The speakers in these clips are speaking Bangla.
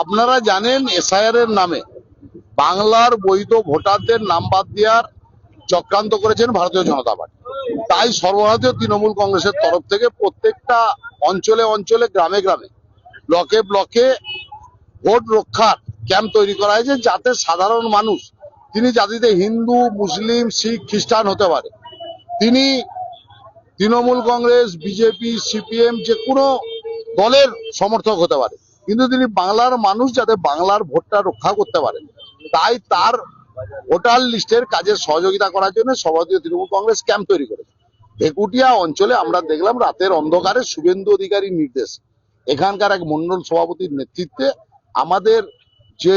আপনারা জানেন এসআইআর এর নামে বাংলার বৈধ ভোটারদের নাম বাদ দেওয়ার চক্রান্ত করেছেন ভারতীয় জনতা পার্টি। তাই সর্বভারতীয় তৃণমূল কংগ্রেসের তরফ থেকে প্রত্যেকটা অঞ্চলে অঞ্চলে, গ্রামে গ্রামে, ব্লকে ব্লকে ভোট রক্ষার ক্যাম্প তৈরি করা হয়েছে যাতে সাধারণ মানুষ, তিনি জাতিতে হিন্দু, মুসলিম, শিখ, খ্রিস্টান হতে পারে। তিনি তৃণমূল কংগ্রেস, বিজেপি, সিপিএম যে কোনো দলের সমর্থক হতে পারে। কিন্তু তিনি বাংলার মানুষ যাতে বাংলার ভোটটা রক্ষা করতে পারেন তাই তার ভোটার লিস্টের কাজে সহযোগিতা করার জন্য সর্বভারতীয় তৃণমূল কংগ্রেস ক্যাম্প তৈরি করেছে। ভেকুটিয়া অঞ্চলে আমরা দেখলাম রাতের অন্ধকারে শুভেন্দু অধিকারীর নির্দেশ। এখানকার এক মন্ডল সভাপতির নেতৃত্বে আমাদের যে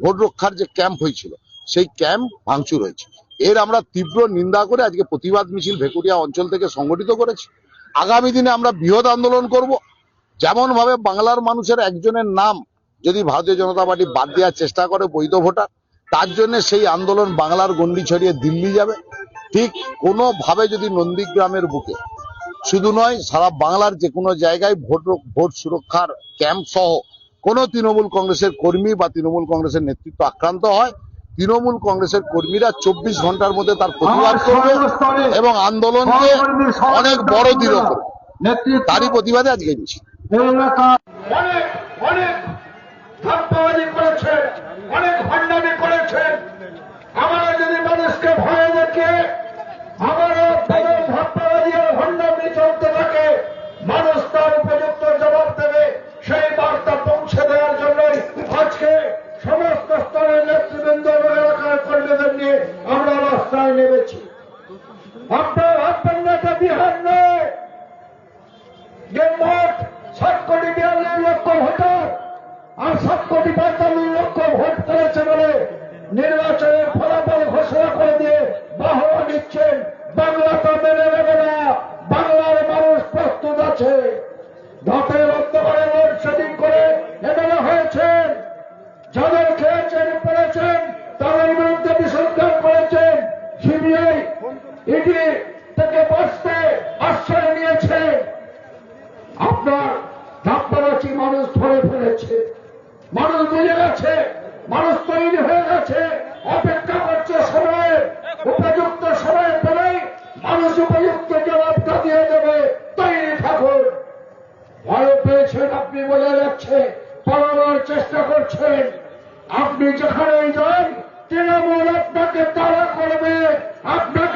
ভোট রক্ষার যে ক্যাম্প হয়েছিল, সেই ক্যাম্প ভাঙচুর হয়েছে। এর আমরা তীব্র নিন্দা করে আজকে প্রতিবাদ মিছিল ভেকুটিয়া অঞ্চল থেকে সংগঠিত করেছি। আগামী দিনে আমরা বৃহৎ আন্দোলন করব। যেমন ভাবে বাংলার মানুষের একজনের নাম যদি ভারতীয় জনতা পার্টি বাদ দেওয়ার চেষ্টা করে বৈধ ভোটার, তার জন্য সেই আন্দোলন বাংলার গন্ডি ছড়িয়ে দিল্লি যাবে। ঠিক কোনোভাবে যদি নন্দীগ্রামের বুকে, শুধু নয়, সারা বাংলার যে কোনো জায়গায় ভোট ভোট সুরক্ষার ক্যাম্প সহ কোনো তৃণমূল কংগ্রেসের কর্মী বা তৃণমূল কংগ্রেসের নেতৃত্ব আক্রান্ত হয় তৃণমূল কংগ্রেসের কর্মীরা চব্বিশ ঘণ্টার মধ্যে তার প্রতিবাদ করবে এবং আন্দোলনকে অনেক বড় দৃঢ় করবে। তারই প্রতিবাদে আজকে মিছিল এলাকা অনেক অনেক ধাপ্পাবাজি করেছেন অনেক ভণ্ডামি করেছেন আমরা যদি মানুষকে ভয় দেখে আমারও তাদের ধাপ্পাবাজি আর ভণ্ডামি চলতে থাকে মানুষ তার উপযুক্ত জবাব দেবে সেই বার্তা পৌঁছে দেওয়ার জন্যই আজকে সমস্ত স্তরের নেতৃবৃন্দ এবং এলাকার কর্মীদের নিয়ে আমরা রাস্তায় নেমেছি। আপনার আপনার বিহার নয়। যে মোট ষাট কোটি বিয়াল্লিশ লক্ষ ভোটার আর সাত কোটি পঁয়তাল্লিশ লক্ষ ভোট করেছে বলে নির্বাচনের ফলাফল ঘোষণা করে দিয়ে বাহবা নিচ্ছেন বাংলা তো মেনে নেবে না। ইডি থেকে বাঁচতে আশ্রয় নিয়েছেন আপনার ধাপ্পাবাচি মানুষ ধরে ফেলেছে। মানুষ বুঝে গেছে, মানুষ তৈরি হয়ে গেছে। অপেক্ষা করছে সময়ে, উপযুক্ত সময় পেলেই মানুষ উপযুক্ত জবাবটা দিয়ে দেবে। তৈরি থাকুন। ভয় পেয়েছেন আপনি বোঝা যাচ্ছে, পালানোর চেষ্টা করছেন। আপনি যেখানেই যান, তৃণমূল আপনাকে তাড়া করবে আপনার